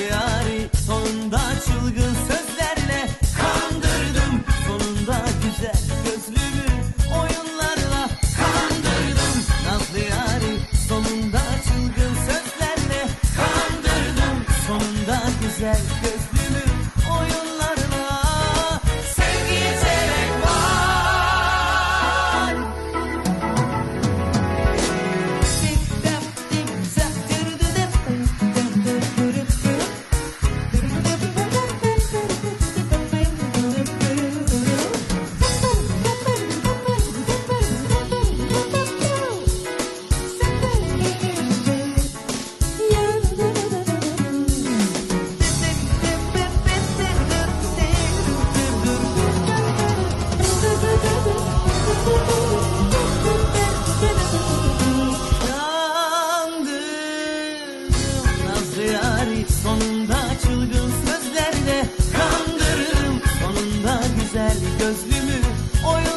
Yari sonunda çılgın sözlerle kandırdım. Sonunda güzel gözlümü oyunlarla kandırdım. Nazlı yari sonunda çılgın sözlerle kandırdım. Sonunda güzel gözlümü gözlümü oyun